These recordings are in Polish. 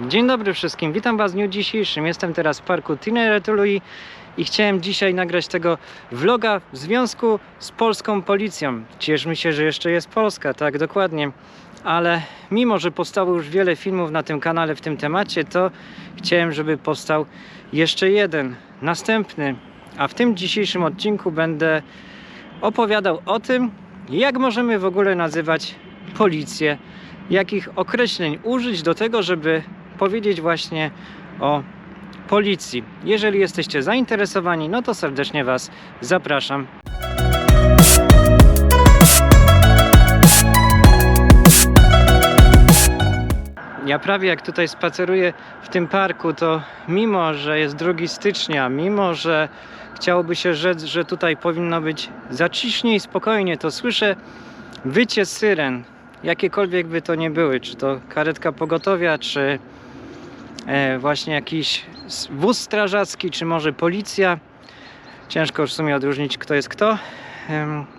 Dzień dobry wszystkim, witam Was w dniu dzisiejszym. Jestem teraz w parku Tineretului i chciałem dzisiaj nagrać tego vloga w związku z polską policją. Cieszmy się, że jeszcze jest Polska, tak dokładnie. Ale mimo, że powstało już wiele filmów na tym kanale w tym temacie, to chciałem, żeby powstał jeszcze jeden, następny. A w tym dzisiejszym odcinku będę opowiadał o tym, jak możemy w ogóle nazywać policję, jakich określeń użyć do tego, żeby powiedzieć właśnie o policji. Jeżeli jesteście zainteresowani, no to serdecznie Was zapraszam. Ja prawie jak tutaj spaceruję w tym parku, to mimo, że jest 2 stycznia, mimo, że chciałoby się rzec, że tutaj powinno być zacisznie i spokojnie, to słyszę wycie syren, jakiekolwiek by to nie były, czy to karetka pogotowia, czy właśnie jakiś wóz strażacki, czy może policja. Ciężko w sumie odróżnić, kto jest kto.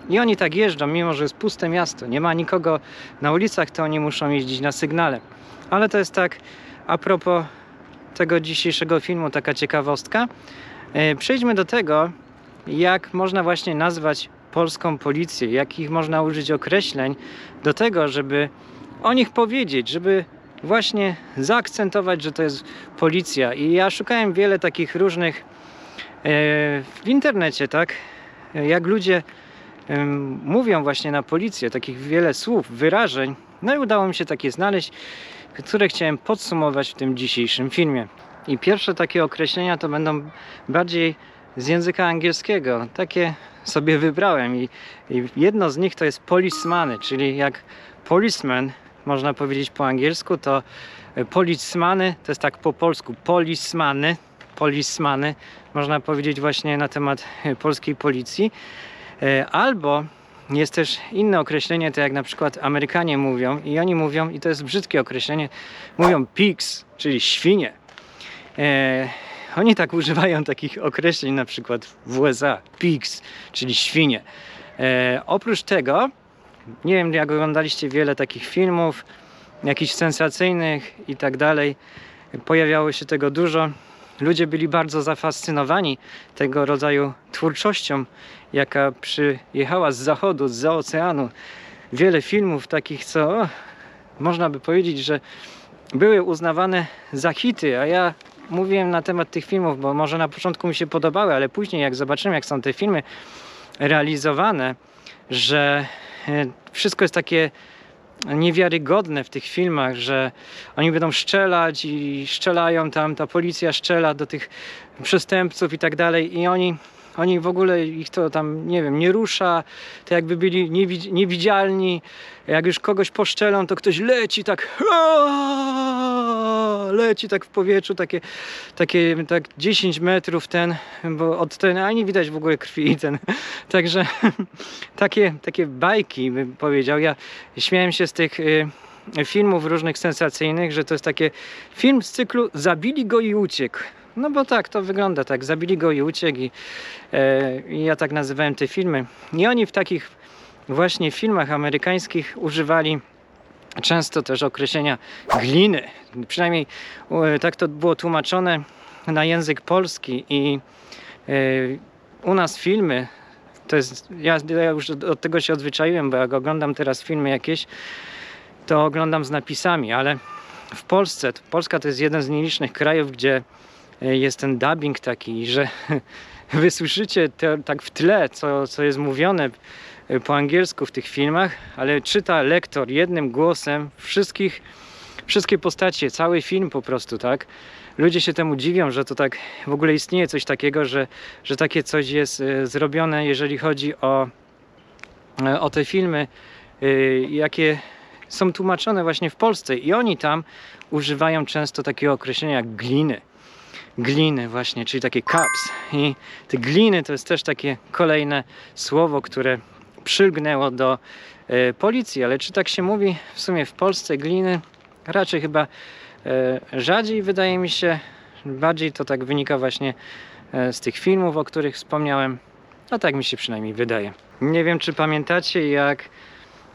I oni tak jeżdżą, mimo że jest puste miasto, nie ma nikogo na ulicach, to oni muszą jeździć na sygnale. Ale to jest tak a propos tego dzisiejszego filmu, taka ciekawostka. E, Przejdźmy do tego, jak można właśnie nazwać polską policję, jakich można użyć określeń do tego, żeby o nich powiedzieć, żeby właśnie zaakcentować, że to jest policja. I ja szukałem wiele takich różnych e, w internecie, tak? Jak ludzie mówią właśnie na policję, takich wiele słów, wyrażeń. No i udało mi się takie znaleźć, które chciałem podsumować w tym dzisiejszym filmie. I pierwsze takie określenia to będą bardziej z języka angielskiego. Takie sobie wybrałem i, i jedno z nich to jest policmany, czyli jak policeman można powiedzieć po angielsku, to e, policmany to jest tak po polsku policmany, policmany można powiedzieć właśnie na temat e, polskiej policji. E, Albo jest też inne określenie, to jak na przykład Amerykanie mówią i oni mówią, i to jest brzydkie określenie, mówią pigs, czyli świnie. Oni tak używają takich określeń na przykład w USA, pigs, czyli świnie. E, oprócz tego, nie wiem jak oglądaliście wiele takich filmów, jakichś sensacyjnych i tak dalej, pojawiało się tego dużo. Ludzie byli bardzo zafascynowani tego rodzaju twórczością, jaka przyjechała z zachodu, z oceanu. Wiele filmów takich, co o, można by powiedzieć, że były uznawane za hity, a ja mówiłem na temat tych filmów, bo może na początku mi się podobały, ale później jak zobaczyłem, jak są te filmy realizowane, że wszystko jest takie niewiarygodne w tych filmach, że oni będą strzelać i strzelają tam, ta policja strzela do tych przestępców i tak dalej i oni, oni w ogóle ich to tam, nie wiem, nie rusza, to jakby byli niewidz- niewidzialni, jak już kogoś poszczelą, to ktoś leci tak Leci tak w powietrzu, takie, takie tak 10 metrów ten, bo od ten, a nie widać w ogóle krwi ten, także takie, takie bajki bym powiedział, ja śmiałem się z tych y, filmów różnych sensacyjnych, że to jest takie film z cyklu zabili go i uciekł. No bo tak, to wygląda tak, zabili go i uciekł i, e, i ja tak nazywałem te filmy. I oni w takich właśnie filmach amerykańskich używali często też określenia gliny. Przynajmniej tak to było tłumaczone na język polski i e, u nas filmy to jest, ja, ja już od, tego się odzwyczaiłem, bo jak oglądam teraz filmy jakieś, to oglądam z napisami, ale w Polsce, Polska to jest jeden z nielicznych krajów, gdzie e, jest ten dubbing taki, że wy słyszycie te, tak w tle, co, co jest mówione e, po angielsku w tych filmach, ale czyta lektor jednym głosem wszystkich, wszystkie postacie, cały film po prostu, tak? Ludzie się temu dziwią, że to tak w ogóle istnieje coś takiego, że, że takie coś jest e, zrobione, jeżeli chodzi o, e, o te filmy, jakie są tłumaczone właśnie w Polsce i oni tam używają często takiego określenia jak gliny. Gliny właśnie, czyli takie cups. I te gliny to jest też takie kolejne słowo, które przylgnęło do e, policji, ale czy tak się mówi w sumie w Polsce gliny? Raczej chyba e, rzadziej wydaje mi się. Bardziej to tak wynika właśnie e, z tych filmów, o których wspomniałem. A tak mi się przynajmniej wydaje. Nie wiem, czy pamiętacie, jak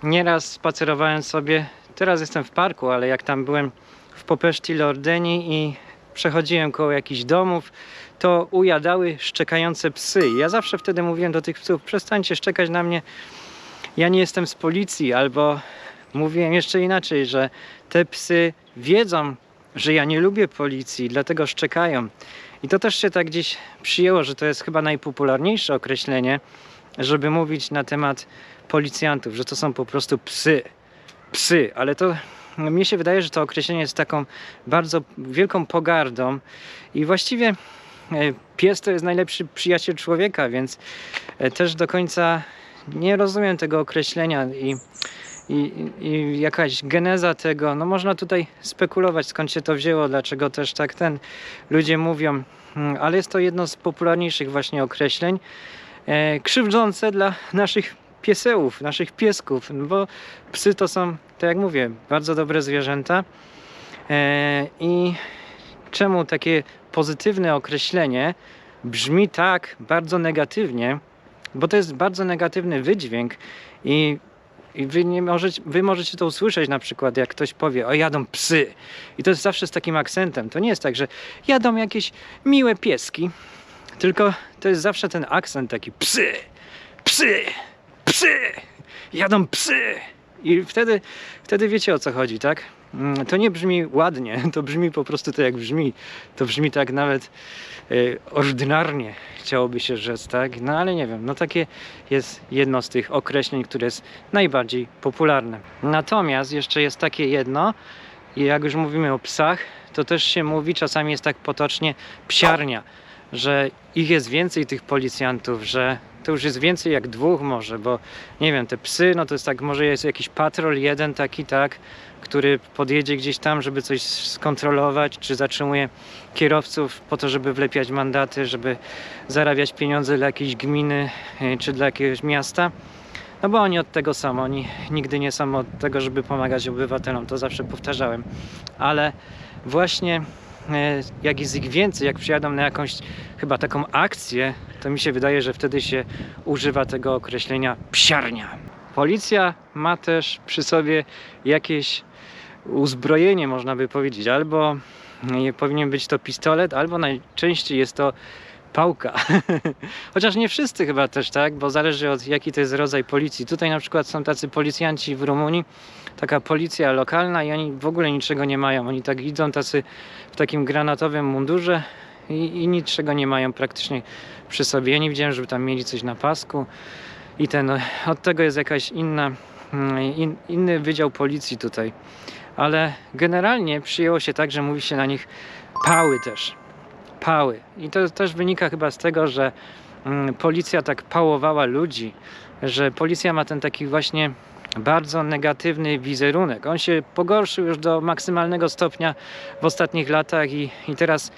nieraz spacerowałem sobie. Teraz jestem w parku, ale jak tam byłem w Popeszti Lordeni i przechodziłem koło jakichś domów, to ujadały szczekające psy. Ja zawsze wtedy mówiłem do tych psów, przestańcie szczekać na mnie, ja nie jestem z policji, albo mówiłem jeszcze inaczej, że te psy wiedzą, że ja nie lubię policji, dlatego szczekają. I to też się tak gdzieś przyjęło, że to jest chyba najpopularniejsze określenie, żeby mówić na temat policjantów, że to są po prostu psy. Psy, ale to mnie się wydaje, że to określenie jest taką bardzo wielką pogardą i właściwie e, pies to jest najlepszy przyjaciel człowieka, więc e, też do końca nie rozumiem tego określenia i, i, i jakaś geneza tego, no można tutaj spekulować skąd się to wzięło, dlaczego też tak ten ludzie mówią, Mm, ale jest to jedno z popularniejszych właśnie określeń, e, krzywdzące dla naszych piesełów, naszych piesków, no bo psy to są, tak jak mówię, bardzo dobre zwierzęta e, i czemu takie pozytywne określenie brzmi tak bardzo negatywnie, bo to jest bardzo negatywny wydźwięk i, i wy, nie możecie, wy możecie to usłyszeć na przykład, jak ktoś powie, o jadą psy. I to jest zawsze z takim akcentem. To nie jest tak, że jadą jakieś miłe pieski, tylko to jest zawsze ten akcent taki psy, psy, psy, jadą psy. I wtedy, wtedy wiecie o co chodzi, tak? Mm, To nie brzmi ładnie, to brzmi po prostu tak jak brzmi. To brzmi tak nawet y, ordynarnie, chciałoby się rzec, tak? No ale nie wiem, no takie jest jedno z tych określeń, które jest najbardziej popularne. Natomiast jeszcze jest takie jedno, i jak już mówimy o psach, to też się mówi, czasami jest tak potocznie, psiarnia, że ich jest więcej tych policjantów, że to już jest więcej jak dwóch może, bo nie wiem, te psy, no to jest tak, może jest jakiś patrol jeden taki, tak, który podjedzie gdzieś tam, żeby coś skontrolować, czy zatrzymuje kierowców po to, żeby wlepiać mandaty, żeby zarabiać pieniądze dla jakiejś gminy, y, czy dla jakiegoś miasta. No bo oni od tego są, oni nigdy nie są od tego, żeby pomagać obywatelom, to zawsze powtarzałem. Ale właśnie e, jak jest ich więcej, jak przyjadą na jakąś chyba taką akcję, to mi się wydaje, że wtedy się używa tego określenia psiarnia. Policja ma też przy sobie jakieś uzbrojenie, można by powiedzieć, albo nie powinien być to pistolet, albo najczęściej jest to pałka. Chociaż nie wszyscy chyba też tak, bo zależy od jaki to jest rodzaj policji. Tutaj na przykład są tacy policjanci w Rumunii, taka policja lokalna i oni w ogóle niczego nie mają. Oni tak idą tacy w takim granatowym mundurze i, i niczego nie mają praktycznie przy sobie. Ja nie widziałem, żeby tam mieli coś na pasku i ten, od tego jest jakaś inna, mm, in, inny wydział policji tutaj. Ale generalnie przyjęło się tak, że mówi się na nich pały też pały. I to też wynika chyba z tego, że mm, policja tak pałowała ludzi, że policja ma ten taki właśnie bardzo negatywny wizerunek. On się pogorszył już do maksymalnego stopnia w ostatnich latach i, i teraz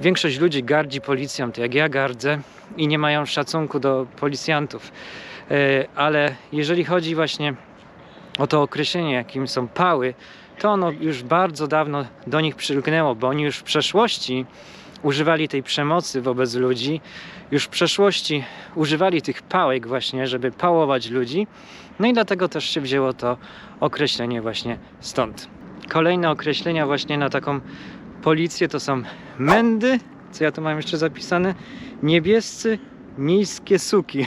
większość ludzi gardzi policją, jak ja gardzę i nie mają szacunku do policjantów. E, Ale jeżeli chodzi właśnie o to określenie, jakim są pały, to ono już bardzo dawno do nich przylgnęło, bo oni już w przeszłości używali tej przemocy wobec ludzi, już w przeszłości używali tych pałek właśnie, żeby pałować ludzi. No i dlatego też się wzięło to określenie właśnie stąd. Kolejne określenia właśnie na taką policję to są mędy, co ja tu mam jeszcze zapisane, niebiescy miejskie suki.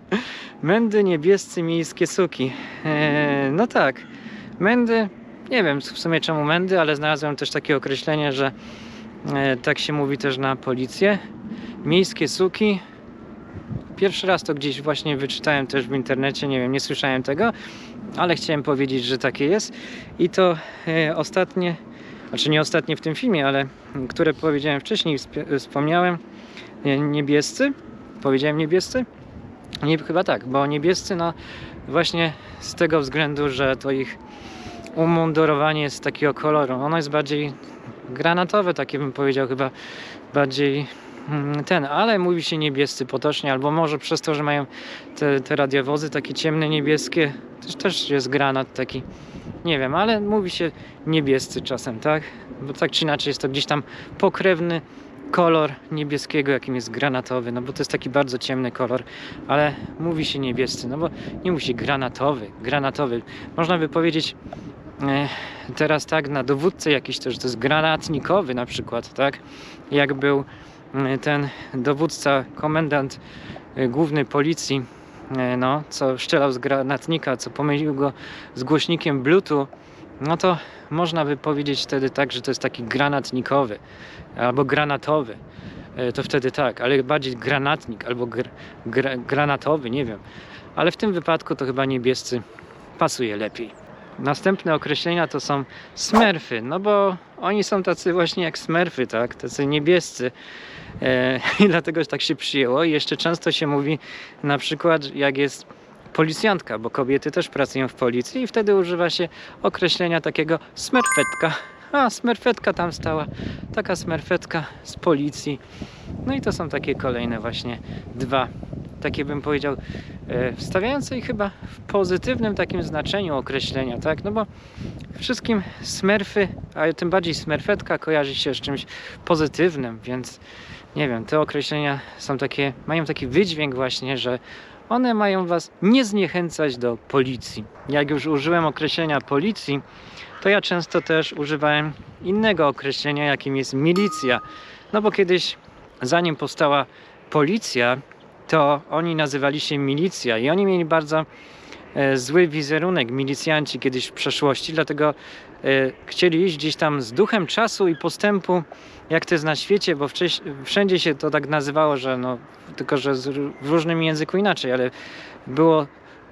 mędy, niebiescy miejskie suki. Eee, no tak, mędy, nie wiem w sumie czemu mędy, ale znalazłem też takie określenie, że tak się mówi też na policję. Miejskie suki. Pierwszy raz to gdzieś właśnie wyczytałem też w internecie, nie wiem, nie słyszałem tego, ale chciałem powiedzieć, że takie jest. I to e, ostatnie, znaczy nie ostatnie w tym filmie, ale które powiedziałem wcześniej, wsp- wspomniałem, e, niebiescy. Powiedziałem niebiescy? Nie, chyba tak, bo niebiescy, no właśnie z tego względu, że to ich umundurowanie jest takiego koloru. Ono jest bardziej granatowe, takie bym powiedział, chyba bardziej mm, ten, ale mówi się niebiescy potocznie, albo może przez to, że mają te, te radiowozy takie ciemne niebieskie, też, też jest granat taki, nie wiem, ale mówi się niebiescy czasem, tak? Bo tak czy inaczej jest to gdzieś tam pokrewny kolor niebieskiego, jakim jest granatowy, no bo to jest taki bardzo ciemny kolor, ale mówi się niebiescy, no bo nie się granatowy, granatowy. Można by powiedzieć teraz tak na dowódcę jakiś też, to jest granatnikowy na przykład, tak? Jak był e, ten dowódca, komendant e, główny policji, e, no, co strzelał z granatnika, co pomylił go z głośnikiem Bluetooth, no to można by powiedzieć wtedy tak, że to jest taki granatnikowy albo granatowy. E, To wtedy tak, ale bardziej granatnik albo gr, gra, granatowy, nie wiem. Ale w tym wypadku to chyba niebiescy pasuje lepiej. Następne określenia to są smerfy, no bo oni są tacy właśnie jak smerfy, tak? Tacy niebiescy. E, I dlatego tak się przyjęło. I jeszcze często się mówi na przykład jak jest policjantka, bo kobiety też pracują w policji i wtedy używa się określenia takiego smerfetka. A, smerfetka tam stała, taka smerfetka z policji. No i to są takie kolejne właśnie dwa, takie bym powiedział, e, wstawiające ich chyba w pozytywnym takim znaczeniu określenia, tak? No bo wszystkim smerfy, a tym bardziej smerfetka kojarzy się z czymś pozytywnym, więc nie wiem, te określenia są takie, mają taki wydźwięk właśnie, że one mają was nie zniechęcać do policji. Jak już użyłem określenia policji, to ja często też używałem innego określenia, jakim jest milicja. No bo kiedyś, zanim powstała policja, to oni nazywali się milicja i oni mieli bardzo e, zły wizerunek, milicjanci kiedyś w przeszłości, dlatego e, chcieli iść gdzieś tam z duchem czasu i postępu, jak to jest na świecie, bo wszędzie się to tak nazywało, że no, tylko że w różnym języku inaczej, ale było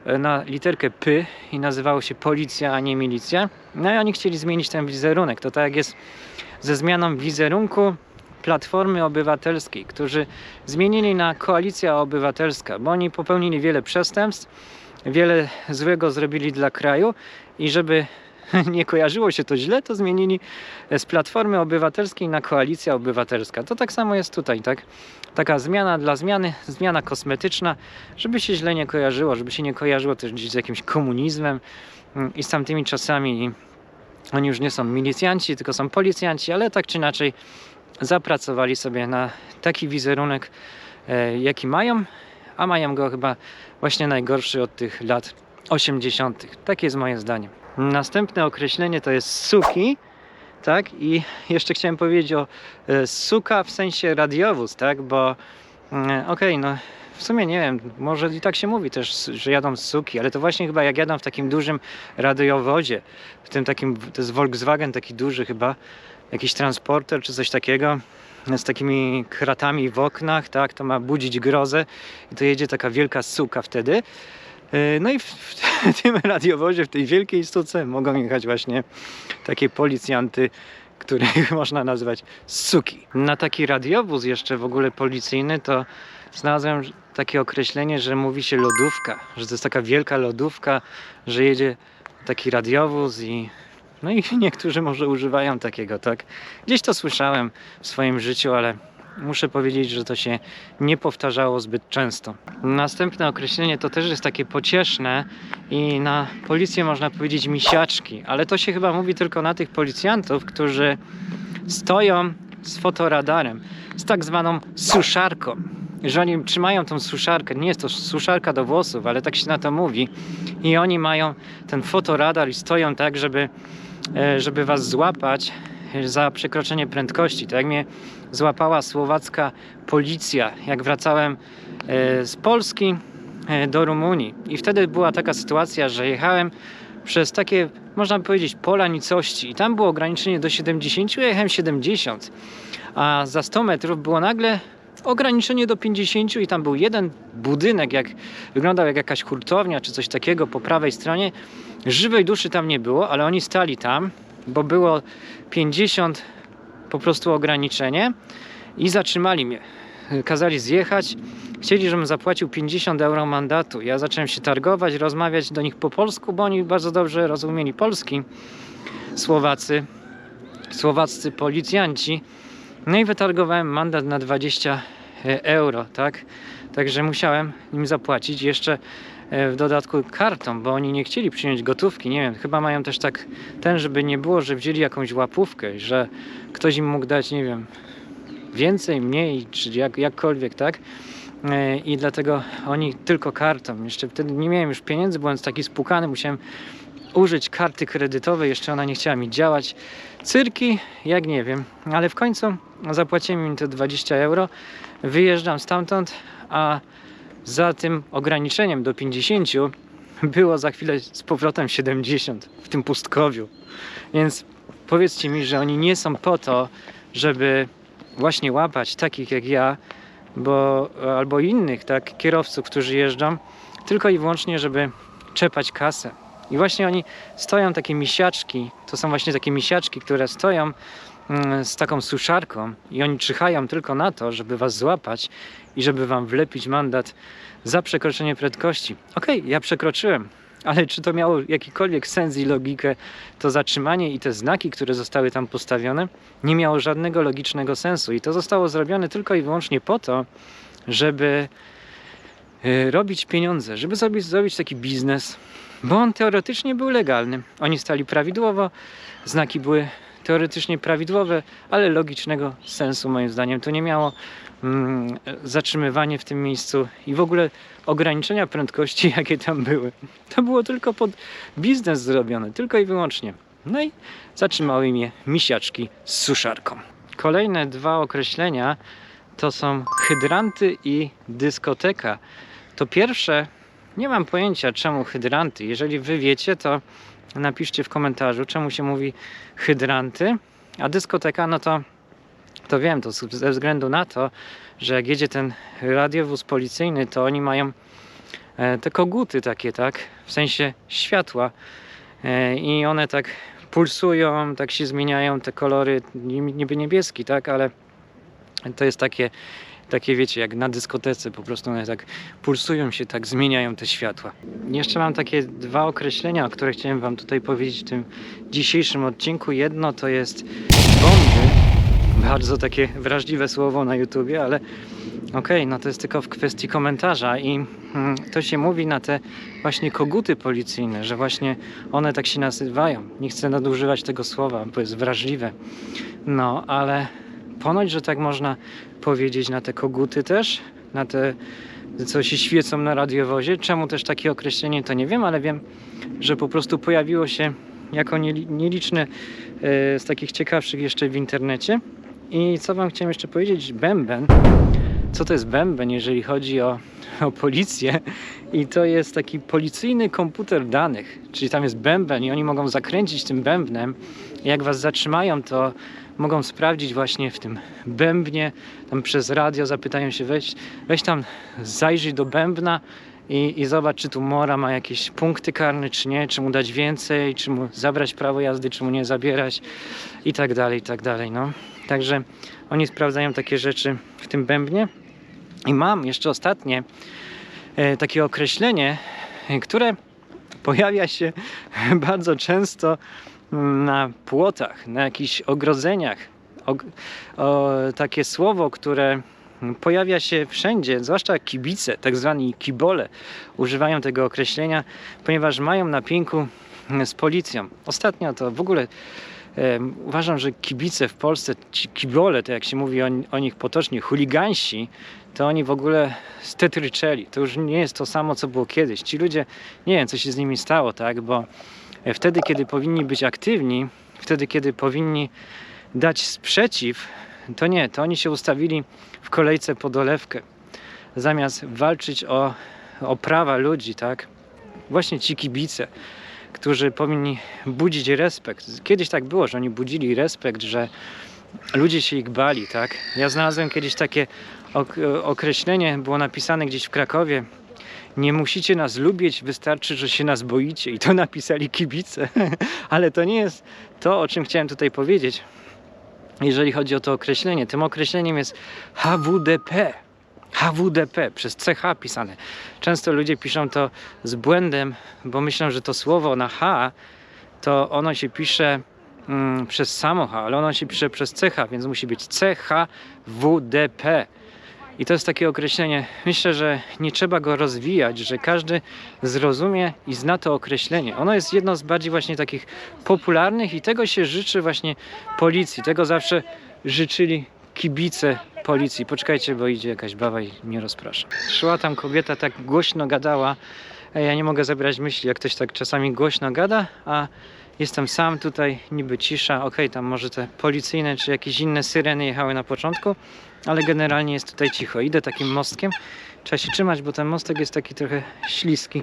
e, na literkę P i nazywało się policja, a nie milicja. No i oni chcieli zmienić ten wizerunek. To tak jak jest ze zmianą wizerunku Platformy Obywatelskiej, którzy zmienili na Koalicja Obywatelska, bo oni popełnili wiele przestępstw, wiele złego zrobili dla kraju i żeby nie kojarzyło się to źle, to zmienili z Platformy Obywatelskiej na Koalicja Obywatelska. To tak samo jest tutaj, tak? Taka zmiana dla zmiany, zmiana kosmetyczna, żeby się źle nie kojarzyło, żeby się nie kojarzyło też gdzieś z jakimś komunizmem mm, i z tamtymi czasami. Oni już nie są milicjanci, tylko są policjanci, ale tak czy inaczej zapracowali sobie na taki wizerunek, e, jaki mają, a mają go chyba właśnie najgorszy od tych lat 80. Takie jest moje zdanie. Następne określenie to jest suki, tak? I jeszcze chciałem powiedzieć o e, suka w sensie radiowóz, tak? Bo mm, okej, no w sumie nie wiem, może i tak się mówi też, że jadą z suki, ale to właśnie chyba jak jadą w takim dużym radiowozie, w tym takim, to jest Volkswagen taki duży chyba, jakiś transporter czy coś takiego, z takimi kratami w oknach, tak, to ma budzić grozę i to jedzie taka wielka suka wtedy. Yy, No i w, w tym radiowozie, w tej wielkiej suce mogą jechać właśnie takie policjanty, których można nazwać suki. Na taki radiowóz jeszcze w ogóle policyjny to znalazłem takie określenie, że mówi się lodówka, że to jest taka wielka lodówka, że jedzie taki radiowóz i no i niektórzy może używają takiego, tak? Gdzieś to słyszałem w swoim życiu, ale muszę powiedzieć, że to się nie powtarzało zbyt często. Następne określenie to też jest takie pocieszne i na policję można powiedzieć misiaczki, ale to się chyba mówi tylko na tych policjantów, którzy stoją z fotoradarem, z tak zwaną suszarką. Że oni trzymają tą suszarkę, nie jest to suszarka do włosów, ale tak się na to mówi. I oni mają ten fotoradar i stoją tak, żeby, żeby was złapać za przekroczenie prędkości. Tak jak mnie złapała słowacka policja, jak wracałem e, z Polski e, do Rumunii. I wtedy była taka sytuacja, że jechałem przez takie, można by powiedzieć, pola nicości. I tam było ograniczenie do 70, ja jechałem 70. A za 100 metrów było nagle ograniczenie do 50 i tam był jeden budynek, jak wyglądał jak jakaś hurtownia czy coś takiego po prawej stronie. Żywej duszy tam nie było, ale oni stali tam, bo było 50 po prostu ograniczenie i zatrzymali mnie. Kazali zjechać. Chcieli, żebym zapłacił 50 euro mandatu. Ja zacząłem się targować, rozmawiać do nich po polsku, bo oni bardzo dobrze rozumieli polski. Słowacy, słowaccy policjanci. No i wytargowałem mandat na 20 euro, tak? Także musiałem im zapłacić jeszcze e, w dodatku kartą, bo oni nie chcieli przyjąć gotówki. Nie wiem, chyba mają też tak ten, żeby nie było, że wzięli jakąś łapówkę, że ktoś im mógł dać, nie wiem, więcej, mniej, czy jak, jakkolwiek, tak? E, I dlatego oni tylko kartą. Jeszcze wtedy nie miałem już pieniędzy, byłem taki spłukany, musiałem użyć karty kredytowej, jeszcze ona nie chciała mi działać. Cyrki, jak nie wiem, ale w końcu zapłaciłem im te 20 euro, wyjeżdżam stamtąd, a za tym ograniczeniem do 50 było za chwilę z powrotem 70 w tym pustkowiu. Więc powiedzcie mi, że oni nie są po to, żeby właśnie łapać takich jak ja, bo albo innych tak kierowców, którzy jeżdżą, tylko i wyłącznie, żeby czepać kasę. I właśnie oni stoją takie misiaczki, to są właśnie takie misiaczki, które stoją mm, z taką suszarką i oni czyhają tylko na to, żeby was złapać i żeby wam wlepić mandat za przekroczenie prędkości. Okej, ja przekroczyłem, ale czy to miało jakikolwiek sens i logikę, to zatrzymanie i te znaki, które zostały tam postawione, nie miało żadnego logicznego sensu. I to zostało zrobione tylko i wyłącznie po to, żeby y, robić pieniądze, żeby zrobić, zrobić taki biznes, bo on teoretycznie był legalny. Oni stali prawidłowo, znaki były teoretycznie prawidłowe, ale logicznego sensu moim zdaniem to nie miało. Mm, zatrzymywanie w tym miejscu i w ogóle ograniczenia prędkości, jakie tam były. To było tylko pod biznes zrobione, tylko i wyłącznie. No i zatrzymały mnie misiaczki z suszarką. Kolejne dwa określenia to są hydranty i dyskoteka. To pierwsze, nie mam pojęcia czemu hydranty. Jeżeli wy wiecie, to napiszcie w komentarzu, czemu się mówi hydranty, a dyskoteka, no to to wiem, to ze względu na to, że jak jedzie ten radiowóz policyjny, to oni mają e, te koguty takie, tak? W sensie światła. E, I one tak pulsują, tak się zmieniają te kolory, ni- niby niebieski, tak? Ale to jest takie, takie wiecie, jak na dyskotece, po prostu one tak pulsują się, tak zmieniają te światła. Jeszcze mam takie dwa określenia, o których chciałem Wam tutaj powiedzieć w tym dzisiejszym odcinku. Jedno to jest bomby, bardzo takie wrażliwe słowo na YouTubie, ale okej, no to jest tylko w kwestii komentarza i mm, to się mówi na te właśnie koguty policyjne, że właśnie one tak się nazywają. Nie chcę nadużywać tego słowa, bo jest wrażliwe. No, ale ponoć, że tak można powiedzieć na te koguty też, na te co się świecą na radiowozie. Czemu też takie określenie, to nie wiem, ale wiem, że po prostu pojawiło się jako nieli- nieliczne e, z takich ciekawszych jeszcze w internecie. I co Wam chciałem jeszcze powiedzieć? Bęben. Co to jest bęben, jeżeli chodzi o, o policję? I to jest taki policyjny komputer danych. Czyli tam jest bęben i oni mogą zakręcić tym bębnem. Jak Was zatrzymają, to mogą sprawdzić właśnie w tym bębnie, tam przez radio zapytają się, weź, weź tam zajrzyj do bębna i, i zobacz, czy tu Mora ma jakieś punkty karne, czy nie, czy mu dać więcej, czy mu zabrać prawo jazdy, czy mu nie zabierać i tak dalej, i tak dalej, no. Także oni sprawdzają takie rzeczy w tym bębnie. I mam jeszcze ostatnie e, takie określenie, e, które pojawia się bardzo często na płotach, na jakichś ogrodzeniach. Og- o, takie słowo, które pojawia się wszędzie, zwłaszcza kibice, tak zwani kibole, używają tego określenia, ponieważ mają na pięku z policją. Ostatnio to w ogóle Em, Uważam, że kibice w Polsce, ci kibole, to jak się mówi o, o nich potocznie, chuligansi, to oni w ogóle stetryczeli. To już nie jest to samo, co było kiedyś. Ci ludzie, nie wiem, co się z nimi stało, tak, bo e, wtedy, kiedy powinni być aktywni, wtedy, kiedy powinni dać sprzeciw, to nie, to oni się ustawili w kolejce po dolewkę. Zamiast walczyć o, o prawa ludzi, tak, właśnie ci kibice którzy powinni budzić respekt. Kiedyś tak było, że oni budzili respekt, że ludzie się ich bali, tak? Ja znalazłem kiedyś takie ok określenie, było napisane gdzieś w Krakowie. Nie musicie nas lubić, wystarczy, że się nas boicie. I to napisali kibice. Ale to nie jest to, o czym chciałem tutaj powiedzieć. Jeżeli chodzi o to określenie, tym określeniem jest HWDP. HWDP przez CH pisane. Często ludzie piszą to z błędem, bo myślą, że to słowo na H to ono się pisze mm, przez samo H, ale ono się pisze przez CH, więc musi być CHWDP. I to jest takie określenie. Myślę, że nie trzeba go rozwijać, że każdy zrozumie i zna to określenie. Ono jest jedno z bardziej właśnie takich popularnych i tego się życzy właśnie policji. Tego zawsze życzyli kibice policji. Poczekajcie, bo idzie jakaś baba i mnie rozprasza. Szła tam kobieta, tak głośno gadała, Ja nie mogę zebrać myśli, jak ktoś tak czasami głośno gada, a jestem sam tutaj, niby cisza. Okej, tam może te policyjne czy jakieś inne syreny jechały na początku, ale generalnie jest tutaj cicho. Idę takim mostkiem. Trzeba się trzymać, bo ten mostek jest taki trochę śliski.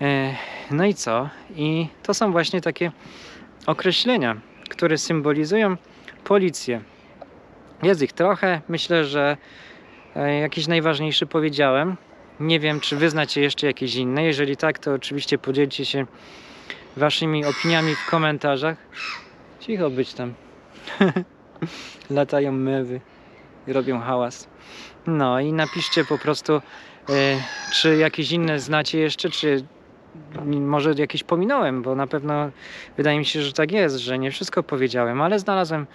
E, No i co? I to są właśnie takie określenia, które symbolizują policję. Jest ich trochę. Myślę, że e, jakiś najważniejszy powiedziałem. Nie wiem, czy wyznacie jeszcze jakieś inne. Jeżeli tak, to oczywiście podzielcie się waszymi opiniami w komentarzach. Cicho być tam. Latają mewy robią hałas. No i napiszcie po prostu, e, czy jakieś inne znacie jeszcze, czy może jakieś pominąłem, bo na pewno wydaje mi się, że tak jest, że nie wszystko powiedziałem, ale znalazłem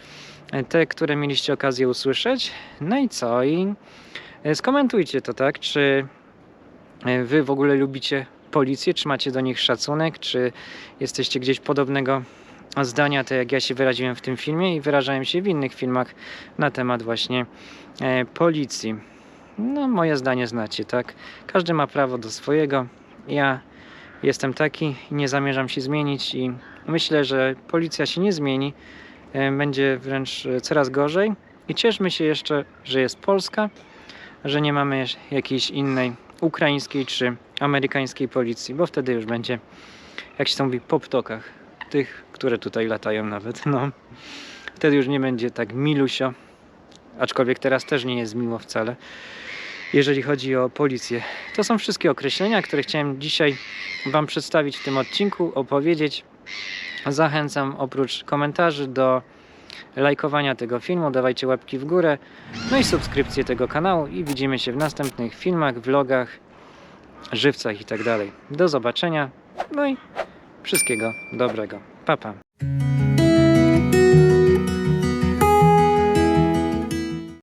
te, które mieliście okazję usłyszeć. No i co? I e, skomentujcie to, tak? Czy e, wy w ogóle lubicie policję, czy macie do nich szacunek, czy jesteście gdzieś podobnego zdania, tak jak ja się wyraziłem w tym filmie i wyrażałem się w innych filmach na temat właśnie e, policji. No, moje zdanie znacie, tak? Każdy ma prawo do swojego. Ja jestem taki i nie zamierzam się zmienić i myślę, że policja się nie zmieni. E, Będzie wręcz coraz gorzej. I cieszmy się jeszcze, że jest Polska, że nie mamy jakiejś innej ukraińskiej czy amerykańskiej policji, bo wtedy już będzie, jak się to mówi, po ptokach. Tych, które tutaj latają nawet. No. Wtedy już nie będzie tak milusio. Aczkolwiek teraz też nie jest miło wcale jeżeli chodzi o policję. To są wszystkie określenia, które chciałem dzisiaj Wam przedstawić w tym odcinku, opowiedzieć. Zachęcam oprócz komentarzy do lajkowania tego filmu, dawajcie łapki w górę, no i subskrypcję tego kanału i widzimy się w następnych filmach, vlogach, żywcach i tak dalej. Do zobaczenia, no i wszystkiego dobrego. Pa, pa.